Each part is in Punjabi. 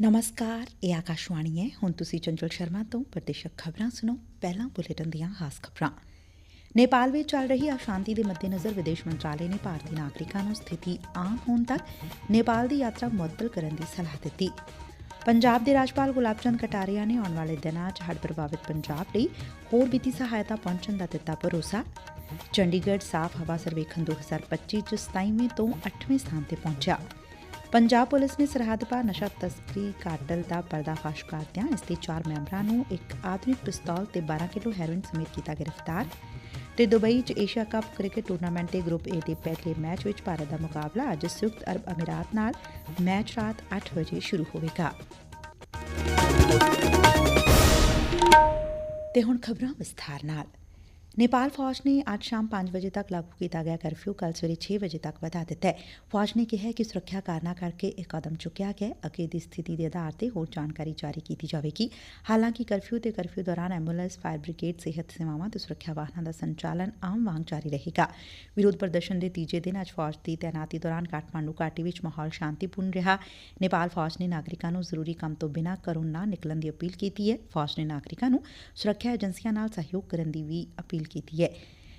ਨਮਸਕਾਰ, ਇਹ ਆਕਾਸ਼ਵਾਣੀ ਹੈ। ਹੁਣ ਤੁਸੀਂ ਚੰਚਲ ਸ਼ਰਮਾ ਤੋਂ ਪ੍ਰਦੇਸ਼ਕ ਖਬਰਾਂ ਸੁਣੋ। ਪਹਿਲਾਂ ਬੁਲੇਟਿਨ ਦੀਆਂ ਖਾਸ ਖਬਰਾਂ। ਨੇਪਾਲ ਵਿੱਚ ਚੱਲ ਰਹੀ ਅਸ਼ਾਂਤੀ ਦੇ ਮੱਦੇਨਜ਼ਰ ਵਿਦੇਸ਼ ਮੰਤਰਾਲੇ ਨੇ ਭਾਰਤੀ ਨਾਗਰਿਕਾਂ ਨੂੰ ਸਥਿਤੀ ਆਮ ਹੋਣ ਤੱਕ ਨੇਪਾਲ ਦੀ ਯਾਤਰਾ ਮੁਅੱਤਲ ਕਰਨ ਦੀ ਸਲਾਹ ਦਿੱਤੀ। ਪੰਜਾਬ ਦੇ ਰਾਜਪਾਲ ਗੁਲਾਬ ਚੰਦ ਕਟਾਰੀਆ ਨੇ ਆਉਣ ਵਾਲੇ ਦਿਨਾਂ 'ਚ ਹੜ੍ਹ ਪ੍ਰਭਾਵਿਤ ਪੰਜਾਬ ਲਈ ਹੋਰ ਵਿੱਤੀ ਸਹਾਇਤਾ ਪਹੁੰਚਣ ਦਾ ਦਿੱਤਾ ਭਰੋਸਾ। ਚੰਡੀਗੜ੍ਹ ਸਾਫ਼ ਹਵਾ ਸਰਵੇਖਣ 2025 'ਚ 27ਵੇਂ ਤੋਂ 8ਵੇਂ ਸਥਾਨ ਤੇ ਪਹੁੰਚਿਆ। ਪੰਜਾਬ ਪੁਲਿਸ ਨੇ ਸਰਹੱਦ ਪਾਰ ਨਸ਼ਾ ਤਸਕਰੀ ਕਾਟਲ ਦਾ ਪਰਦਾਫਾਸ਼ ਕਰਦਿਆਂ ਇਸ ਦੇ ਚਾਰ ਮੈਂਬਰਾਂ ਨੂੰ ਇੱਕ ਆਧੁਨਿਕ ਪਿਸਤੌਲ ਤੇ 12 ਕਿਲੋ ਹੈਰੋਇਨ ਸਮੇਤ ਕੀਤਾ ਗ੍ਰਿਫਤਾਰ। ਤੇ ਦੁਬਈ 'ਚ ਏਸ਼ੀਆ ਕੱਪ ਕ੍ਰਿਕਟ ਟੂਰਨਾਮੈਂਟ ਦੇ ਗਰੁੱਪ ਏ ਦੇ ਪਹਿਲੇ ਮੈਚ ਵਿੱਚ ਭਾਰਤ ਦਾ ਮੁਕਾਬਲਾ ਅੱਜ ਸੰਯੁਕਤ ਅਰਬ ਅਮੀਰਾਤ ਨਾਲ ਮੈਚ ਰਾਤ 8 ਵਜੇ ਸ਼ੁਰੂ ਹੋਵੇਗਾ। ਤੇ ਹੁਣ ਖਬਰਾਂ ਵਿਸਥਾਰ ਨਾਲ। ਨੇਪਾਲ ਫੌਜ ਨੇ ਅੱਜ ਸ਼ਾਮ 5 ਵਜੇ ਤੱਕ ਲਾਗੂ ਕੀਤਾ ਗਿਆ ਕਰਫਿਊ ਕੱਲ ਸਵੇਰੇ 6 ਵਜੇ ਤੱਕ ਵਧਾ ਦਿੱਤਾ ਹੈ। ਫੌਜ ਨੇ ਕਿਹਾ ਕਿ ਸੁਰੱਖਿਆ ਕਾਰਨਾਂ ਕਰਕੇ ਇਹ ਕਦਮ ਚੁੱਕਿਆ ਗਿਆ ਅੱਗੇ ਦੀ ਸਥਿਤੀ ਦੇ ਆਧਾਰ ਤੇ ਹੋਰ ਜਾਣਕਾਰੀ ਜਾਰੀ ਕੀਤੀ ਜਾਵੇਗੀ। ਹਾਲਾਂਕਿ ਕਰਫਿਊ ਤੇ ਕਰਫਿਊ ਦੌਰਾਨ ਐਂਬੂਲੈਂਸ, ਫਾਇਰ ਬ੍ਰਿਗੇਡ, ਸਿਹਤ ਸੇਵਾਵਾਂ ਤੇ ਸੁਰੱਖਿਆ ਵਾਹਨਾਂ ਦਾ ਸੰਚਾਲਨ ਆਮ ਵਾਂਗ ਜਾਰੀ ਰਹੇਗਾ। ਵਿਰੋਧ ਪ੍ਰਦਰਸ਼ਨ ਦੇ ਤੀਜੇ ਦਿਨ ਅੱਜ ਫੌਜ ਦੀ ਤੈਨਾਤੀ ਦੌਰਾਨ ਕਾਠਮਾਂਡੂ ਘਾਟੀ ਵਿੱਚ ਮਾਹੌਲ ਸ਼ਾਂਤੀਪੂਰਨ ਰਿਹਾ। ਨੇਪਾਲ ਫੌਜ ਨੇ ਨਾਗਰਿਕਾਂ ਨੂੰ ਜ਼ਰੂਰੀ ਕੰਮ ਤੋਂ ਬਿਨਾਂ ਘਰੋਂ ਨਾ ਨਿਕਲਣ ਦੀ ਅਪੀਲ ਕੀਤੀ ਹੈ। ਫੌਜ ਨੇ ਨਾਗਰਿਕਾਂ ਨੂੰ ਸੁਰੱਖਿਆ ਏਜੰਸੀਆਂ ਨਾਲ ਸਹਿਯੋਗ ਕਰਨ ਦੀ ਵੀ ਅਪੀਲ ਕੀਤੀ ਹੈ।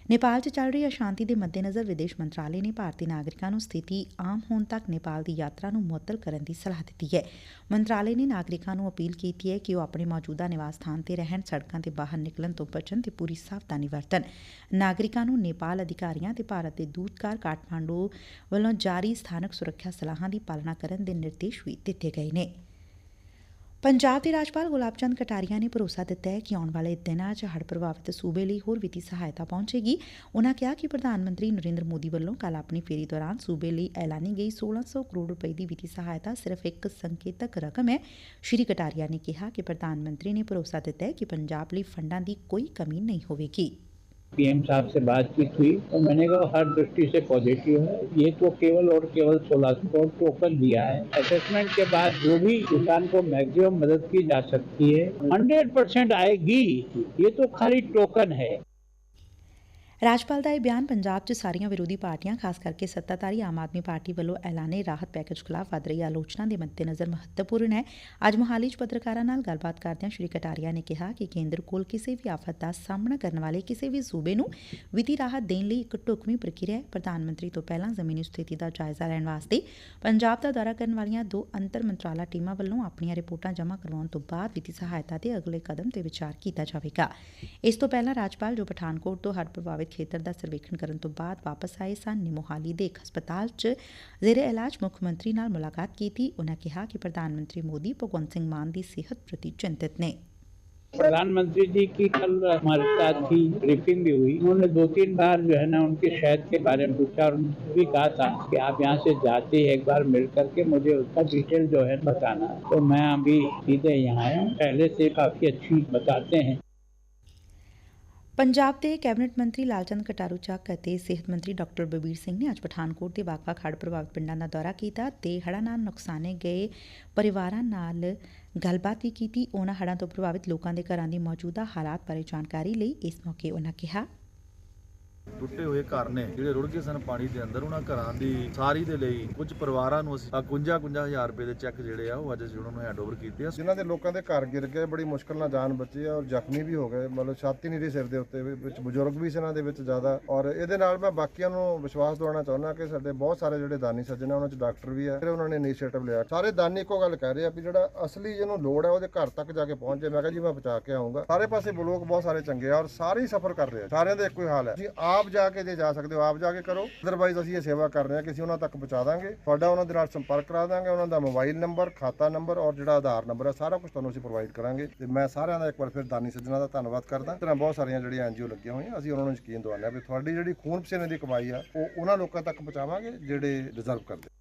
ਨੇਪਾਲ 'ਚ ਚੱਲ ਰਹੀ ਅਸ਼ਾਂਤੀ ਦੇ ਮੱਦੇਨਜ਼ਰ ਵਿਦੇਸ਼ ਮੰਤਰਾਲੇ ਨੇ ਭਾਰਤੀ ਨਾਗਰਿਕਾਂ ਨੂੰ ਸਥਿਤੀ ਆਮ ਹੋਣ ਤੱਕ ਨੇਪਾਲ ਦੀ ਯਾਤਰਾ ਨੂੰ ਮੁਅੱਤਲ ਕਰਨ ਦੀ ਸਲਾਹ ਦਿੱਤੀ ਹੈ। ਮੰਤਰਾਲੇ ਨੇ ਨਾਗਰਿਕਾਂ ਨੂੰ ਅਪੀਲ ਕੀਤੀ ਹੈ ਕਿ ਉਹ ਆਪਣੇ ਮੌਜੂਦਾ ਨਿਵਾਸ ਸਥਾਨ ਤੇ ਰਹਿਣ, ਸੜਕਾਂ ਤੇ ਬਾਹਰ ਨਿਕਲਣ ਤੋਂ ਬਚਣ ਤੇ ਪੂਰੀ ਸਾਵਧਾਨੀ ਵਰਤਣ। ਨਾਗਰਿਕਾਂ ਨੂੰ ਨੇਪਾਲ ਅਧਿਕਾਰੀਆਂ ਤੇ ਭਾਰਤ ਦੇ ਦੂਤਕਾਰ ਕਾਠਮਾਂਡੂ ਵੱਲੋਂ ਜਾਰੀ ਸਥਾਨਕ ਸੁਰੱਖਿਆ ਸਲਾਹਾਂ ਦੀ ਪਾਲਣਾ ਕਰਨ ਦੇ ਨਿਰਦੇਸ਼ ਵੀ ਦਿੱਤੇ ਗਏ ਨੇ। ਪੰਜਾਬ ਦੇ ਰਾਜਪਾਲ ਗੁਲਾਬ ਚੰਦ ਕਟਾਰੀਆ ਨੇ ਭਰੋਸਾ ਦਿੱਤਾ ਹੈ ਕਿ ਆਉਣ ਵਾਲੇ ਦਿਨਾਂ 'ਚ ਹੜ੍ਹ ਪ੍ਰਭਾਵਿਤ ਸੂਬੇ ਲਈ ਹੋਰ ਵਿੱਤੀ ਸਹਾਇਤਾ ਪਹੁੰਚੇਗੀ। ਉਨ੍ਹਾਂ ਕਿਹਾ ਕਿ ਪ੍ਰਧਾਨ ਮੰਤਰੀ ਨਰਿੰਦਰ ਮੋਦੀ ਵੱਲੋਂ ਕੱਲ ਆਪਣੀ ਫੇਰੀ ਦੌਰਾਨ ਸੂਬੇ ਲਈ ਐਲਾਨੀ ਗਈ 1600 ਕਰੋੜ ਰੁਪਏ ਦੀ ਵਿੱਤੀ ਸਹਾਇਤਾ ਸਿਰਫ ਇੱਕ ਸੰਕੇਤਕ ਰਕਮ ਹੈ। ਸ਼੍ਰੀ ਕਟਾਰੀਆ ਨੇ ਕਿਹਾ ਕਿ ਪ੍ਰਧਾਨ ਮੰਤਰੀ ਨੇ ਭਰੋਸਾ ਦਿੱਤਾ ਹੈ ਕਿ ਪੰਜਾਬ ਲਈ ਫੰਡਾਂ ਦੀ ਕੋਈ ਕਮੀ ਨਹੀਂ ਹੋਵੇਗੀ। पीएम साहब से बातचीत हुई तो मैंने कहा, हर दृष्टि से पॉजिटिव है। ये तो केवल और केवल सोलह सौ करोड़ टोकन दिया है। असेसमेंट के बाद जो भी किसान को मैक्सिमम मदद की जा सकती है हंड्रेड परसेंट आएगी। ये तो खाली टोकन है। ਰਾਜਪਾਲ ਦਾ ਇਹ ਬਿਆਨ ਪੰਜਾਬ 'ਚ ਸਾਰੀਆਂ ਵਿਰੋਧੀ ਪਾਰਟੀਆਂ, ਖਾਸ ਕਰਕੇ ਸੱਤਾਧਾਰੀ ਆਮ ਆਦਮੀ ਪਾਰਟੀ ਵੱਲੋਂ ਐਲਾਨੇ ਰਾਹਤ ਪੈਕੇਜ ਖਿਲਾਫ ਵੱਧ ਰਹੀ ਆਲੋਚਨਾ ਦੇ ਮੱਦੇਨਜ਼ਰ ਮਹੱਤਵਪੂਰਨ ਹੈ। ਅੱਜ ਮੋਹਾਲੀ 'ਚ ਪੱਤਰਕਾਰਾਂ ਨਾਲ ਗੱਲਬਾਤ ਕਰਦਿਆਂ ਸ਼੍ਰੀ ਕਟਾਰੀਆ ਨੇ ਕਿਹਾ ਕਿ ਕੇਂਦਰ ਕੋਲ ਕਿਸੇ ਵੀ ਆਫਤ ਦਾ ਸਾਹਮਣਾ ਕਰਨ ਵਾਲੇ ਕਿਸੇ ਵੀ ਸੂਬੇ ਨੂੰ ਵਿੱਤੀ ਰਾਹਤ ਦੇਣ ਲਈ ਇੱਕ ਢੁਕਵੀਂ ਪ੍ਰਕਿਰਿਆ ਹੈ। ਪ੍ਰਧਾਨ ਮੰਤਰੀ ਤੋਂ ਪਹਿਲਾਂ ਜ਼ਮੀਨੀ ਸਥਿਤੀ ਦਾ ਜਾਇਜ਼ਾ ਲੈਣ ਵਾਸਤੇ ਪੰਜਾਬ ਦਾ ਦੌਰਾ ਕਰਨ ਵਾਲੀਆਂ ਦੋ ਅੰਤਰ ਮੰਤਰਾਲਾ ਟੀਮਾਂ ਵੱਲੋਂ ਆਪਣੀਆਂ ਰਿਪੋਰਟਾਂ ਜਮ੍ਹਾਂ ਕਰਵਾਉਣ ਤੋਂ ਬਾਅਦ ਵਿੱਤੀ ਸਹਾਇਤਾ ਦੇ ਅਗਲੇ ਕਦਮ ਤੇ ਵਿਚਾਰ ਕੀਤਾ ਜਾਵੇਗਾ। ਇਸ ਤੋਂ ਪਹਿਲਾਂ ਰਾਜਪਾਲ ਜੋ ਪਠਾਨਕੋਟ ਤੋਂ ਹੜ੍ਹ ਪ੍ਰਭਾਵਿਤ ਖੇਤਰ ਦਾ ਸਰਵੇਖਣ ਕਰਨ ਤੋਂ ਬਾਅਦ ਵਾਪਸ ਆਏ ਸਨ ਨੇ ਮੋਹਾਲੀ ਦੇ ਇੱਕ ਹਸਪਤਾਲ 'ਚ ਜ਼ੇਰੇ ਇਲਾਜ ਮੁੱਖ ਮੰਤਰੀ ਨਾਲ ਮੁਲਾਕਾਤ ਕੀਤੀ ਉਨ੍ਹਾਂ ਕਿਹਾ ਕਿ ਪ੍ਰਧਾਨ ਮੰਤਰੀ ਮੋਦੀ ਭਗਵੰਤ ਸਿੰਘ ਮਾਨ ਦੀ ਸਿਹਤ ਪ੍ਰਤੀ ਚਿੰਤਤ ਨੇ प्रधानमंत्री जी की कल हमारे साथ ही ब्रीफिंग भी हुई उन्होंने दो तीन बार जो है ना उनकी सेहत के बारे में पूछा और उन्होंने भी कहा था कि आप यहाँ से जाते ही एक बार मिल करके मुझे उसका डिटेल जो है बताना तो मैं अभी सीधे यहाँ आया हूँ पहले से काफी अच्छी बताते हैं ਪੰਜਾਬ ਦੇ ਕੈਬਨਿਟ ਮੰਤਰੀ ਲਾਲਚੰਦ ਕਟਾਰੂ ਚੱਕ ਅਤੇ ਸਿਹਤ ਮੰਤਰੀ ਡਾਕਟਰ ਬਬੀਰ ਸਿੰਘ ਨੇ ਅੱਜ ਪਠਾਨਕੋਟ ਦੇ ਵੱਖ-ਵੱਖ ਹੜ੍ਹ ਪ੍ਰਭਾਵਿਤ ਪਿੰਡਾਂ ਦਾ ਦੌਰਾ ਕੀਤਾ ਤੇ ਹੜ੍ਹਾਂ ਨਾਲ ਨੁਕਸਾਨੇ ਗਏ ਪਰਿਵਾਰਾਂ ਨਾਲ ਗੱਲਬਾਤ ਵੀ ਕੀਤੀ। ਉਹਨਾਂ ਹੜ੍ਹਾਂ ਤੋਂ ਪ੍ਰਭਾਵਿਤ ਲੋਕਾਂ ਦੇ ਘਰਾਂ ਦੀ ਮੌਜੂਦਾ ਹਾਲਾਤ ਬਾਰੇ ਜਾਣਕਾਰੀ ਲਈ ਇਸ ਮੌਕੇ ਉਹਨਾਂ ਕਿਹਾ। ਟੁੱਟੇ ਹੋਏ ਘਰ ਨੇ, ਜਿਹੜੇ ਰੁੜ ਗਏ ਸਨ ਪਾਣੀ ਦੇ ਅੰਦਰ, ਉਹਨਾਂ ਘਰਾਂ ਦੀ ਸਾਰੀ ਦੇ ਲਈ ਕੁਝ ਪਰਿਵਾਰਾਂ ਨੂੰ ਅਸੀਂ 51 ਹਜ਼ਾਰ ਰੁਪਏ ਦੇ ਚੈੱਕ ਜਿਹੜੇ ਆ, ਉਹ ਅੱਜ ਅਸੀਂ ਉਹਨਾਂ ਨੂੰ ਹੈਂਡਓਵਰ ਕੀਤੇ ਆ। ਜਿਨ੍ਹਾਂ ਦੇ ਲੋਕਾਂ ਦੇ ਘਰ ਗਿਰ ਗਏ, ਬੜੀ ਮੁਸ਼ਕਲ ਨਾਲ ਜਾਨ ਬਚੀ ਹੈ ਔਰ ਜ਼ਖਮੀ ਵੀ ਹੋ ਗਏ, ਮਤਲਬ ਛਾਤੀ ਨਹੀਂ ਰਹੀ ਸਿਰ ਦੇ ਉੱਤੇ ਵਿੱਚ ਬਜ਼ੁਰਗ ਵੀ ਸੀ ਦੇ ਵਿੱਚ ਜ਼ਿਆਦਾ। ਔਰ ਇਹਦੇ ਨਾਲ ਮੈਂ ਬਾਕੀਆਂ ਨੂੰ ਵਿਸ਼ਵਾਸ ਦਿਵਾਉਣਾ ਚਾਹੁੰਦਾ ਕਿ ਸਾਡੇ ਬਹੁਤ ਸਾਰੇ ਜਿਹੜੇ ਦਾਨੀ ਸੱਜਣ ਆ, ਉਹਨਾਂ 'ਚ ਡਾਕਟਰ ਵੀ ਆ ਫਿਰ ਉਹਨਾਂ ਨੇ ਇਨੀਸ਼ੀਏਟਿਵ ਲਿਆ। ਸਾਰੇ ਦਾਨੀ ਇੱਕੋ ਗੱਲ ਕਹਿ ਰਹੇ ਆ ਵੀ ਜਿਹੜਾ ਅਸਲੀ ਜਿਹਨੂੰ ਲੋੜ ਹੈ ਉਹਦੇ ਘਰ ਤੱਕ ਜਾ ਕੇ ਪਹੁੰਚ। ਜਾਏ ਮੈਂ ਕਿਹਾ ਜੀ ਮੈਂ ਬਚਾ ਕੇ ਆਉਂਗਾ ਸਾਰੇ ਪਾਸੇ ਲੋਕ ਬਹੁਤ ਸਾਰੇ ਚੰਗੇ ਆ ਔਰ ਸਾਰੇ ਹੀ ਸਫਰ ਕਰ ਰਹੇ ਆ। ਸਾਰਿਆਂ ਦਾ ਇੱਕੋ ਹੀ ਹਾਲ ਹੈ। ਜੀ ਆਪ ਜਾ ਕੇ ਜੇ ਜਾ ਸਕਦੇ ਹੋ, ਆਪ ਜਾ ਕੇ ਕਰੋ। ਅਦਰਵਾਈਜ਼ ਅਸੀਂ ਇਹ ਸੇਵਾ ਕਰ ਰਹੇ ਹਾਂ ਕਿ ਅਸੀਂ ਉਹਨਾਂ ਤੱਕ ਪਹੁੰਚਾ ਦਾਂਗੇ। ਤੁਹਾਡਾ ਉਹਨਾਂ ਦੇ ਨਾਲ ਸੰਪਰਕ ਕਰਾ ਦਾਂਗੇ, ਉਹਨਾਂ ਦਾ ਮੋਬਾਈਲ ਨੰਬਰ, ਖਾਤਾ ਨੰਬਰ ਔਰ ਜਿਹੜਾ ਆਧਾਰ ਨੰਬਰ ਹੈ, ਸਾਰਾ ਕੁਝ ਤੁਹਾਨੂੰ ਅਸੀਂ ਪ੍ਰੋਵਾਈਡ ਕਰਾਂਗੇ। ਤੇ ਮੈਂ ਸਾਰਿਆਂ ਦਾ ਇੱਕ ਵਾਰ ਫਿਰ ਦਾਨੀ ਸੱਜਣਾ ਦਾ ਧੰਨਵਾਦ ਕਰਦਾ। ਤਰ੍ਹਾਂ ਬਹੁਤ ਸਾਰੀਆਂ ਜਿਹੜੀਆਂ ਐਨਜੀਓ ਲੱਗੀਆਂ ਹੋਈਆਂ, ਅਸੀਂ ਉਹਨਾਂ ਨੂੰ ਯਕੀਨ ਦਿਵਾਉਂਦੇ ਹਾਂ ਵੀ ਤੁਹਾਡੀ ਜਿਹੜੀ ਖੂਨ ਪਸੀਨੇ ਦੀ ਕਮਾਈ ਆ, ਉਹ ਉਹਨਾਂ ਲੋਕਾਂ ਤੱਕ ਪਹੁੰਚਾਵਾਂਗੇ ਜਿਹੜੇ ਡਿਜ਼ਰਵ ਕਰਦੇ।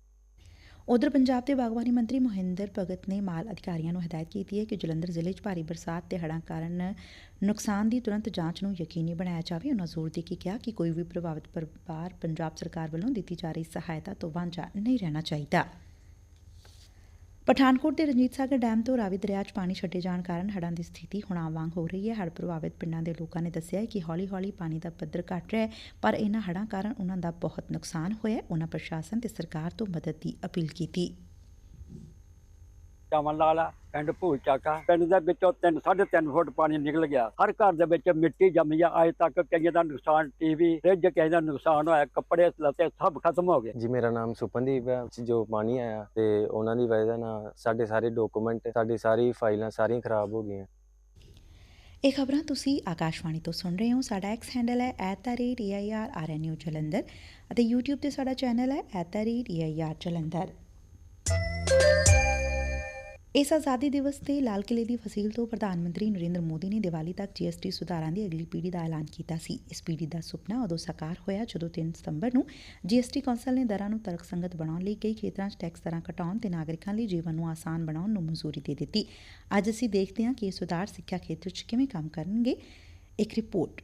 ਉਧਰ ਪੰਜਾਬ ਦੇ ਬਾਗਬਾਨੀ ਮੰਤਰੀ ਮੋਹਿੰਦਰ ਭਗਤ ਨੇ ਮਾਲ ਅਧਿਕਾਰੀਆਂ ਨੂੰ ਹਦਾਇਤ ਕੀਤੀ ਹੈ ਕਿ ਜਲੰਧਰ ਜ਼ਿਲ੍ਹੇ 'ਚ ਭਾਰੀ ਬਰਸਾਤ ਤੇ ਹੜ੍ਹਾਂ ਕਾਰਨ ਨੁਕਸਾਨ ਦੀ ਤੁਰੰਤ ਜਾਂਚ ਨੂੰ ਯਕੀਨੀ ਬਣਾਇਆ ਜਾਵੇ। ਉਹਨਾਂ ਜ਼ੋਰ ਦੇ ਕੇ ਕਿਹਾ ਕਿ ਕੋਈ ਵੀ ਪ੍ਰਭਾਵਿਤ ਪਰਿਵਾਰ ਪੰਜਾਬ ਸਰਕਾਰ ਵੱਲੋਂ ਦਿੱਤੀ ਜਾ ਰਹੀ ਸਹਾਇਤਾ ਤੋਂ ਵਾਂਝਾ ਨਹੀਂ ਰਹਿਣਾ ਚਾਹੀਦਾ। ਪਠਾਨਕੋਟ ਦੇ ਰਣਜੀਤ ਸਾਗਰ ਡੈਮ ਤੋਂ ਰਾਵੀ ਦਰਿਆ 'ਚ ਪਾਣੀ ਛੱਡੇ ਜਾਣ ਕਾਰਨ ਹੜ੍ਹਾਂ ਦੀ ਸਥਿਤੀ ਹੁਣ ਆਮ ਵਾਂਗ ਹੋ ਰਹੀ ਹੈ। ਹੜ੍ਹ ਪ੍ਰਭਾਵਿਤ ਪਿੰਡਾਂ ਦੇ ਲੋਕਾਂ ਨੇ ਦੱਸਿਆ ਕਿ ਹੌਲੀ-ਹੌਲੀ ਪਾਣੀ ਦਾ ਪੱਧਰ ਘਟ ਰਿਹਾ ਹੈ, ਪਰ ਇਹਨਾਂ ਹੜ੍ਹਾਂ ਕਾਰਨ ਉਹਨਾਂ ਦਾ ਬਹੁਤ ਨੁਕਸਾਨ ਹੋਇਆ ਹੈ। ਉਹਨਾਂ ਪ੍ਰਸ਼ਾਸਨ ਤੇ ਸਰਕਾਰ ਤੋਂ ਮਦਦ ਦੀ ਅਪੀਲ ਕੀਤੀ। ਚਮਨ ਲਾਲ ਆ ਪਿੰਡ ਭੂਲ ਚੱਕ। ਪਿੰਡ ਦੇ ਵਿੱਚੋਂ 3 3.5 ਫੁੱਟ ਪਾਣੀ ਨਿਕਲ ਗਿਆ। ਹਰ ਘਰ ਦੇ ਵਿੱਚ ਮਿੱਟੀ ਜੰਮੀ ਆ। ਅੱਜ ਤੱਕ ਕਈਆਂ ਦਾ ਨੁਕਸਾਨ ਟੀਵੀ ਫ੍ਰਿਜ ਕਿਸੇ ਦਾ ਨੁਕਸਾਨ ਹੋਇਆ। ਕੱਪੜੇ ਲੱਤੇ ਸਭ ਖਤਮ ਹੋ ਗਏ। ਜੀ ਮੇਰਾ ਨਾਮ ਸੁਪਨਦੀਪ ਹੈ ਜੋ ਪਾਣੀ ਆਇਆ ਤੇ ਉਹਨਾਂ ਦੀ ਵਜ੍ਹਾ ਨਾਲ ਸਾਡੇ ਸਾਰੇ ਡਾਕੂਮੈਂਟ ਸਾਡੀ ਸਾਰੀ ਫਾਈਲਾਂ ਸਾਰੀਆਂ ਖਰਾਬ ਹੋ ਗਈਆਂ। ਇਹ ਖਬਰਾਂ ਤੁਸੀਂ ਆਕਾਸ਼ਵਾਣੀ ਤੋਂ ਸੁਣ ਰਹੇ ਹੋ। ਸਾਡਾ ਐਕਸ ਹੈਂਡਲ ਹੈ @airrnu ਜਲੰਧਰ ਅਤੇ YouTube ਤੇ ਸਾਡਾ ਚੈਨਲ ਹੈ @air ਜਲੰਧਰ। ਇਸ ਆਜ਼ਾਦੀ ਦਿਵਸ ਤੇ ਲਾਲ ਕਿਲੇ ਦੀ ਫਸੀਲ ਤੋਂ ਪ੍ਰਧਾਨ ਮੰਤਰੀ ਨਰਿੰਦਰ ਮੋਦੀ ਨੇ ਦੀਵਾਲੀ ਤੱਕ ਜੀਐਸਟੀ ਸੁਧਾਰਾਂ ਦੀ ਅਗਲੀ ਪੀੜ੍ਹੀ ਦਾ ਐਲਾਨ ਕੀਤਾ ਸੀ। ਇਸ ਪੀੜ੍ਹੀ ਦਾ ਸੁਪਨਾ ਉਦੋਂ ਸਾਕਾਰ ਹੋਇਆ ਜਦੋਂ 3 ਸਤੰਬਰ ਨੂੰ ਜੀਐਸਟੀ ਕੌਂਸਲ ਨੇ ਦਰਾਂ ਨੂੰ ਤਰਕਸੰਗਤ ਬਣਾਉਣ ਲਈ ਕਈ ਖੇਤਰਾਂ 'ਚ ਟੈਕਸ ਦਰਾਂ ਘਟਾਉਣ ਤੇ ਨਾਗਰਿਕਾਂ ਲਈ ਜੀਵਨ ਨੂੰ ਆਸਾਨ ਬਣਾਉਣ ਨੂੰ ਮਨਜ਼ੂਰੀ ਦੇ ਦਿੱਤੀ। ਅੱਜ ਅਸੀਂ ਦੇਖਦੇ ਹਾਂ ਕਿ ਇਹ ਸੁਧਾਰ ਸਿੱਖਿਆ ਖੇਤਰ 'ਚ ਕਿਵੇਂ ਕੰਮ ਕਰਨਗੇ। ਇੱਕ ਰਿਪੋਰਟ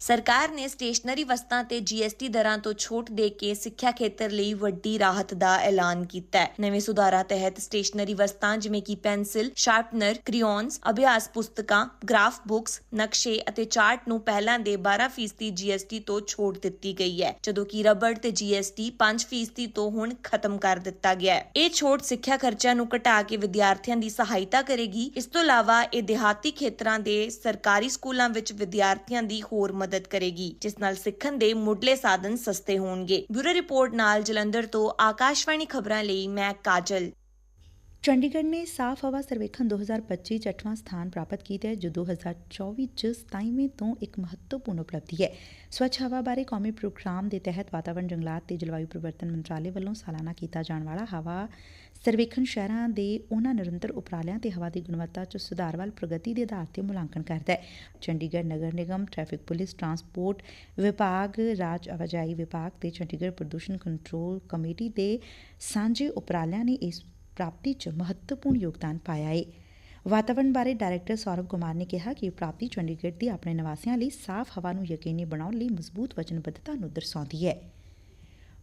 ਸਰਕਾਰ ਨੇ ਸਟੇਸ਼ਨਰੀ ਵਸਤਾਂ ਤੇ ਜੀਐਸਟੀ ਦਰਾਂ ਤੋਂ ਛੋਟ ਦੇ ਕੇ ਸਿੱਖਿਆ ਖੇਤਰ ਲਈ ਵੱਡੀ ਰਾਹਤ ਦਾ ਐਲਾਨ ਕੀਤਾ ਹੈ। ਨਵੇਂ ਸੁਧਾਰਾਂ ਤਹਿਤ ਸਟੇਸ਼ਨਰੀ ਵਸਤਾਂ ਜਿਵੇਂ ਕਿ ਪੈਨਸਿਲ, ਸ਼ਾਰਪਨਰ, ਕ੍ਰਿਯੋਨਸ, ਅਭਿਆਸ ਪੁਸਤਕਾਂ, ਗ੍ਰਾਫ ਬੁੱਕਸ, ਨਕਸ਼ੇ ਅਤੇ ਚਾਰਟ ਨੂੰ ਪਹਿਲਾਂ ਦੇ 12% ਜੀਐਸਟੀ ਤੋਂ ਛੋਟ ਦਿੱਤੀ ਗਈ ਹੈ, ਜਦੋਂ ਕਿ ਰਬੜ ਤੇ ਜੀਐਸਟੀ 5% ਤੋਂ ਹੁਣ ਖਤਮ ਕਰ ਦਿੱਤਾ ਗਿਆ ਹੈ। ਇਹ ਛੋਟ ਸਿੱਖਿਆ ਖਰਚਿਆਂ ਨੂੰ ਘਟਾ ਕੇ ਵਿਦਿਆਰਥੀਆਂ ਦੀ ਸਹਾਇਤਾ ਕਰੇਗੀ। ਇਸ ਤੋਂ ਇਲਾਵਾ ਇਹ ਦਿਹਾਤੀ ਖੇਤਰਾਂ ਦੇ ਸਰਕਾਰੀ ਸਕੂਲਾਂ ਵਿੱਚ ਵਿਦਿਆਰਥੀਆਂ ਦੀ ਹੋਰ ਮਦਦ ਕਰੇਗੀ, ਜਿਸ ਨਾਲ ਸਿੱਖਣ ਦੇ ਮੁੱਢਲੇ ਸਾਧਨ ਸਸਤੇ ਹੋਣਗੇ। ਬਿਊਰੋ ਰਿਪੋਰਟ ਨਾਲ ਜਲੰਧਰ ਤੋਂ ਆਕਾਸ਼ਵਾਣੀ ਖਬਰਾਂ ਲਈ ਮੈਂ ਕਾਜਲ। ਚੰਡੀਗੜ੍ਹ ਨੇ ਸਾਫ਼ ਹਵਾ ਸਰਵੇਖਣ 2025 ਚ 8ਵਾਂ ਸਥਾਨ ਪ੍ਰਾਪਤ ਕੀਤਾ ਹੈ, ਜੋ 2024 ਚ 27ਵੇਂ ਤੋਂ ਇੱਕ ਮਹੱਤਵਪੂਰਨ ਉਪਲਬਧੀ ਹੈ। ਸਵੱਛ ਹਵਾ ਬਾਰੇ ਕੌਮੀ ਪ੍ਰੋਗਰਾਮ ਦੇ ਤਹਿਤ ਵਾਤਾਵਰਣ ਜੰਗਲਾਤ ਤੇ ਜਲਵਾਯੂ ਪਰਿਵਰਤਨ ਮੰਤਰਾਲੇ ਵੱਲੋਂ ਸਾਲਾਨਾ ਕੀਤਾ ਜਾਣ ਵਾਲਾ ਹਵਾ ਸਰਵੇਖਣ ਸ਼ਹਿਰਾਂ ਦੇ ਉਹਨਾਂ ਨਿਰੰਤਰ ਉਪਰਾਲਿਆਂ ਤੇ ਹਵਾ ਦੀ ਗੁਣਵੱਤਾ 'ਚ ਸੁਧਾਰ ਵੱਲ ਪ੍ਰਗਤੀ ਦੇ ਆਧਾਰ ਤੇ ਮੁਲਾਂਕਣ ਕਰਦਾ ਹੈ। Chandigarh Nagar Nigam, traffic police, transport ਵਿਭਾਗ, ਰਾਜ ਆਵਾਜਾਈ ਵਿਭਾਗ ਤੇ ਚੰਡੀਗੜ੍ਹ ਪ੍ਰਦੂਸ਼ਣ ਕੰਟਰੋਲ ਕਮੇਟੀ ਦੇ ਸਾਂਝੇ ਉਪਰਾਲਿਆਂ ਨੇ ਇਸ ਪ੍ਰਾਪਤੀ 'ਚ ਮਹੱਤਵਪੂਰਨ ਯੋਗਦਾਨ ਪਾਇਆ ਏ। ਵਾਤਾਵਰਣ ਬਾਰੇ ਡਾਇਰੈਕਟਰ ਸੌਰਵ ਕੁਮਾਰ ਨੇ ਕਿਹਾ ਕਿ ਇਹ ਪ੍ਰਾਪਤੀ ਚੰਡੀਗੜ੍ਹ ਦੀ ਆਪਣੇ ਨਿਵਾਸੀਆਂ ਲਈ ਸਾਫ਼ ਹਵਾ ਨੂੰ ਯਕੀਨੀ ਬਣਾਉਣ ਲਈ ਮਜ਼ਬੂਤ ਵਚਨਬੱਧਤਾ ਨੂੰ ਦਰਸਾਉਂਦੀ ਹੈ।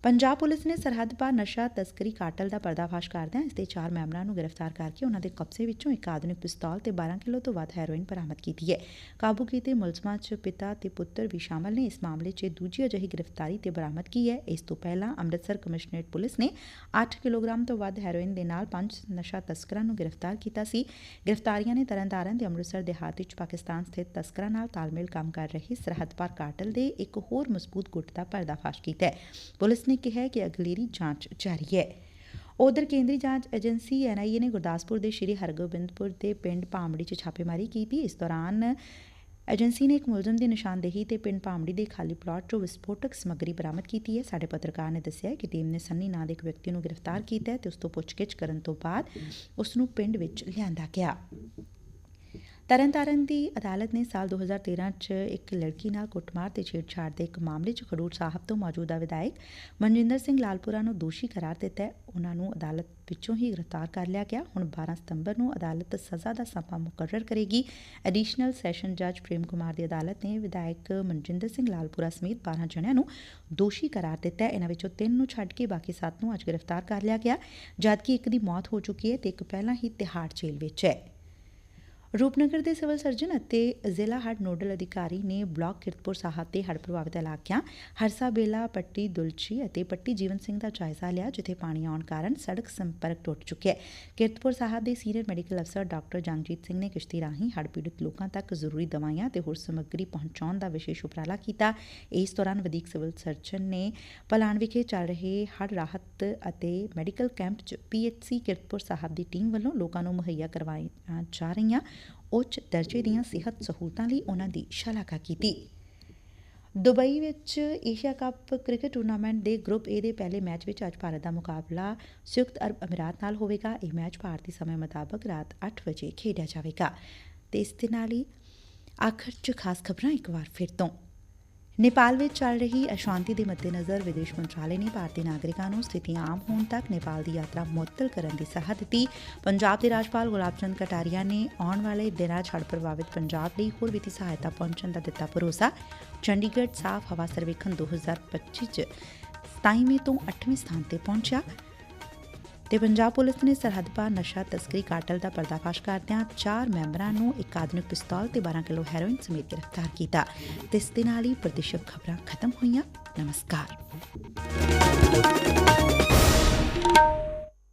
ਪੰਜਾਬ ਪੁਲਿਸ ਨੇ ਸਰਹੱਦ ਪਾਰ ਨਸ਼ਾ ਤਸਕਰੀ ਕਾਟਲ ਦਾ ਪਰਦਾਫਾਸ਼ ਕਰਦਿਆਂ ਇਸ ਦੇ ਚਾਰ ਮੈਂਬਰਾਂ ਨੂੰ ਗ੍ਰਿਫਤਾਰ ਕਰਕੇ ਉਹਨਾਂ ਦੇ ਕਬਜ਼ੇ ਵਿੱਚੋਂ ਇੱਕ ਆਧੁਨਿਕ ਪਿਸਤੌਲ ਤੇ 12 ਕਿਲੋ ਤੋਂ ਵੱਧ ਹੈਰੋਇਨ ਬਰਾਮਦ ਕੀਤੀ ਹੈ। ਕਾਬੂ ਕੀਤੇ ਮੁਲਜ਼ਮਾਂ 'ਚ ਪਿਤਾ ਤੇ ਪੁੱਤਰ ਵੀ ਸ਼ਾਮਲ ਨੇ। ਇਸ ਮਾਮਲੇ 'ਚ ਦੂਜੀ ਅਜਿਹੀ ਗ੍ਰਿਫਤਾਰੀ ਤੇ ਬਰਾਮਦ ਕੀ ਹੈ? ਇਸ ਤੋਂ ਪਹਿਲਾਂ ਅੰਮ੍ਰਿਤਸਰ ਕਮਿਸ਼ਨਰੇਟ ਪੁਲਿਸ ਨੇ 8 ਕਿਲੋਗ੍ਰਾਮ ਤੋਂ ਵੱਧ ਹੈਰੋਇਨ ਦੇ ਨਾਲ ਪੰਜ ਨਸ਼ਾ ਤਸਕਰਾਂ ਨੂੰ ਗ੍ਰਿਫਤਾਰ ਕੀਤਾ ਸੀ। ਗ੍ਰਿਫਤਾਰੀਆਂ ਨੇ ਤਰਨਤਾਰਨ ਤੇ ਅੰਮ੍ਰਿਤਸਰ ਦਿਹਾਤ ਚ ਪਾਕਿਸਤਾਨ ਸਥਿਤ ਤਸਕਰਾਂ ਨਾਲ ਤਾਲਮੇਲ ਕੰਮ ਕਰ ਰਹੇ ਸਰਹੱਦ ਪਾਰ ਕਾਟਲ ਦੇ ਇੱਕ ਹੋਰ ਮਜ਼ਬੂਤ ਗੁੱਟ ਦਾ ਪਰਦਾਫਾਸ਼ ਕੀਤਾ ਹੈ। ਪੁਲਿਸ ਨੇ ਕਿਹਾ ਕਿ ਅਗਲੇਰੀ ਜਾਂਚ ਜਾਰੀ ਹੈ। ਉਧਰ ਕੇਂਦਰੀ ਜਾਂਚ ਏਜੰਸੀ ਐਨਆਈਏ ਨੇ ਗੁਰਦਾਸਪੁਰ ਦੇ ਸ਼੍ਰੀ ਹਰਗੋਬਿੰਦਪੁਰ ਦੇ ਪਿੰਡ ਭਾਮੜੀ 'ਚ ਛਾਪੇਮਾਰੀ ਕੀਤੀ। ਇਸ ਦੌਰਾਨ ਏਜੰਸੀ ਨੇ ਇੱਕ ਮੁਲਜ਼ਮ ਦੀ ਨਿਸ਼ਾਨਦੇਹੀ ਤੇ ਪਿੰਡ ਭਾਮੜੀ ਦੇ ਖਾਲੀ ਪਲਾਟ 'ਚੋਂ ਵਿਸਫੋਟਕ ਸਮੱਗਰੀ ਬਰਾਮਦ ਕੀਤੀ ਹੈ। ਸਾਡੇ ਪੱਤਰਕਾਰ ਨੇ ਦੱਸਿਆ ਕਿ ਟੀਮ ਨੇ ਸੰਨੀ ਨਾਂ ਦੇ ਇੱਕ ਵਿਅਕਤੀ ਨੂੰ ਗ੍ਰਿਫਤਾਰ ਕੀਤਾ ਹੈ ਤੇ ਉਸ ਤੋਂ ਪੁੱਛਗਿੱਛ ਕਰਨ ਤੋਂ ਬਾਅਦ ਉਸ ਨੂੰ ਪਿੰਡ ਵਿੱਚ ਲਿਆਂਦਾ ਗਿਆ। ਤਰਨਤਾਰਨ ਦੀ ਅਦਾਲਤ ਨੇ ਸਾਲ 2013 ਚ ਇੱਕ ਲੜਕੀ ਨਾਲ ਕੁੱਟਮਾਰ ਤੇ ਛੇੜਛਾੜ ਦੇ ਇੱਕ ਮਾਮਲੇ 'ਚ ਖਡੂਰ ਸਾਹਿਬ ਤੋਂ ਮੌਜੂਦਾ ਵਿਧਾਇਕ ਮਨਜਿੰਦਰ ਸਿੰਘ ਲਾਲਪੁਰਾ ਨੂੰ ਦੋਸ਼ੀ ਕਰਾਰ ਦਿੱਤਾ ਹੈ। ਉਹਨਾਂ ਨੂੰ ਅਦਾਲਤ ਵਿੱਚੋਂ ਹੀ ਗ੍ਰਿਫਤਾਰ ਕਰ ਲਿਆ ਗਿਆ। ਹੁਣ 12 ਸਤੰਬਰ ਨੂੰ ਅਦਾਲਤ ਸਜ਼ਾ ਦਾ ਸਮਾਂ ਮੁਕਰਰ ਕਰੇਗੀ। ਐਡੀਸ਼ਨਲ ਸੈਸ਼ਨ ਜੱਜ ਪ੍ਰੇਮ ਕੁਮਾਰ ਦੀ ਅਦਾਲਤ ਨੇ ਵਿਧਾਇਕ ਮਨਜਿੰਦਰ ਸਿੰਘ ਲਾਲਪੁਰਾ ਸਮੇਤ 12 ਜਣਿਆਂ ਨੂੰ ਦੋਸ਼ੀ ਕਰਾਰ ਦਿੱਤਾ ਹੈ। ਇਹਨਾਂ ਵਿੱਚੋਂ ਤਿੰਨ ਨੂੰ ਛੱਡ ਕੇ ਬਾਕੀ 7 ਨੂੰ ਅੱਜ ਗ੍ਰਿਫਤਾਰ ਕਰ ਲਿਆ ਗਿਆ। ਜਦਕਿ ਇੱਕ ਦੀ ਮੌਤ ਹੋ ਚੁੱਕੀ ਹੈ ਤੇ ਇੱਕ ਪਹਿਲਾਂ ਹੀ ਤਿਹਾੜ ਜੇਲ੍ਹ ਵਿੱਚ ਹੈ। ਰੂਪਨਗਰ ਦੇ ਸਿਵਲ ਸਰਜਨ ਅਤੇ ਜ਼ਿਲ੍ਹਾ ਹੜ੍ਹ ਨੋਡਲ ਅਧਿਕਾਰੀ ਨੇ ਬਲਾਕ ਕਿਰਤਪੁਰ ਸਾਹਿਬ ਦੇ ਹੜ੍ਹ ਪ੍ਰਭਾਵਿਤ ਇਲਾਕਿਆਂ, ਹਰਸਾ ਬੇਲਾ, ਪੱਟੀ ਦੁਲਚੀ ਅਤੇ ਪੱਟੀ ਜੀਵਨ ਸਿੰਘ ਦਾ ਜਾਇਜ਼ਾ ਲਿਆ, ਜਿੱਥੇ ਪਾਣੀ ਆਉਣ ਕਾਰਨ ਸੜਕ ਸੰਪਰਕ ਟੁੱਟ ਚੁੱਕਿਆ ਹੈ। ਕਿਰਤਪੁਰ ਸਾਹਿਬ ਦੇ ਸੀਨੀਅਰ ਮੈਡੀਕਲ ਅਫਸਰ ਡਾਕਟਰ ਜੰਗਜੀਤ ਸਿੰਘ ਨੇ ਕਿਸ਼ਤੀ ਰਾਹੀਂ ਹੜ੍ਹ ਪੀੜਤ ਲੋਕਾਂ ਤੱਕ ਜ਼ਰੂਰੀ ਦਵਾਈਆਂ ਤੇ ਹੋਰ ਸਮੱਗਰੀ ਪਹੁੰਚਾਉਣ ਦਾ ਵਿਸ਼ੇਸ਼ ਉਪਰਾਲਾ ਕੀਤਾ। ਇਸ ਦੌਰਾਨ ਵਧੀਕ ਸਿਵਲ ਸਰਜਨ ਨੇ ਪਲਾਨ ਵਿਖੇ ਚੱਲ ਰਹੇ ਹੜ੍ਹ ਰਾਹਤ ਅਤੇ ਮੈਡੀਕਲ ਕੈਂਪ 'ਚ ਪੀਐਚਸੀ ਕਿਰਤਪੁਰ ਸਾਹਿਬ ਦੀ ਟੀਮ ਵੱਲੋਂ ਲੋਕਾਂ ਨੂੰ ਮੁਹੱਈਆ ਕਰਵਾਈਆਂ ਜਾ ਰਹੀਆਂ ਉੱਚ ਦਰਜੇ ਦੀਆਂ ਸਿਹਤ ਸਹੂਲਤਾਂ ਲਈ ਉਹਨਾਂ ਦੀ ਸ਼ਲਾਘਾ ਕੀਤੀ। ਦੁਬਈ ਵਿੱਚ ਏਸ਼ੀਆ ਕੱਪ ਕ੍ਰਿਕਟ ਟੂਰਨਾਮੈਂਟ ਦੇ ਗਰੁੱਪ ਏ ਦੇ ਪਹਿਲੇ ਮੈਚ ਵਿੱਚ ਅੱਜ ਭਾਰਤ ਦਾ ਮੁਕਾਬਲਾ ਸੰਯੁਕਤ ਅਰਬ ਅਮੀਰਾਤ ਨਾਲ ਹੋਵੇਗਾ। ਇਹ ਮੈਚ ਭਾਰਤੀ ਸਮੇਂ ਮੁਤਾਬਕ ਰਾਤ 8 ਵਜੇ ਖੇਡਿਆ ਜਾਵੇਗਾ। ਤੇ ਇਸ ਦੇ ਨਾਲ ਹੀ ਆਖਰ 'ਚ ਖਾਸ ਖਬਰਾਂ ਇੱਕ ਵਾਰ ਫਿਰ ਤੋਂ। ਨੇਪਾਲ ਵਿੱਚ ਚੱਲ ਰਹੀ ਅਸ਼ਾਂਤੀ ਦੇ ਮੱਦੇਨਜ਼ਰ ਵਿਦੇਸ਼ ਮੰਤਰਾਲੇ ਨੇ ਭਾਰਤੀ ਨਾਗਰਿਕਾਂ ਨੂੰ ਸਥਿਤੀ ਆਮ ਹੋਣ ਤੱਕ ਨੇਪਾਲ ਦੀ ਯਾਤਰਾ ਮੁਅੱਤਲ ਕਰਨ ਦੀ ਸਲਾਹ ਦਿੱਤੀ। ਪੰਜਾਬ ਦੇ ਰਾਜਪਾਲ ਗੁਲਾਬ ਚੰਦ ਕਟਾਰੀਆ ਨੇ ਆਉਣ ਵਾਲੇ ਦਿਨਾਂ 'ਚ ਹੜ੍ਹ ਪ੍ਰਭਾਵਿਤ ਪੰਜਾਬ ਲਈ ਹੋਰ ਵਿੱਤੀ ਸਹਾਇਤਾ ਪਹੁੰਚਣ ਦਾ ਦਿੱਤਾ ਭਰੋਸਾ। ਚੰਡੀਗੜ੍ਹ ਸਾਫ਼ ਹਵਾ ਸਰਵੇਖਣ 2025 'ਚ 27ਵੇਂ ਤੋਂ 8ਵੇਂ ਸਥਾਨ ਤੇ ਪਹੁੰਚਿਆ। ਤੇ ਪੰਜਾਬ ਪੁਲਿਸ ਨੇ ਸਰਹੱਦ ਪਾਰ ਨਸ਼ਾ ਤਸਕਰੀ ਕਾਟਲ ਦਾ ਪਰਦਾਫਾਸ਼ ਕਰਦਿਆਂ ਚਾਰ ਮੈਂਬਰਾਂ ਨੂੰ ਇੱਕ ਆਧੁਨਿਕ ਪਿਸਤੌਲ ਤੇ 12 ਕਿਲੋ ਹੈਰੋਇਨ ਸਮੇਤ ਗ੍ਰਿਫਤਾਰ ਕੀਤਾ। ਤੇ ਇਸ ਦੇ ਨਾਲ ਹੀ ਪ੍ਰਦੇਸ਼ਕ ਖਬਰਾਂ ਖਤਮ ਹੋਈਆਂ। ਨਮਸਕਾਰ।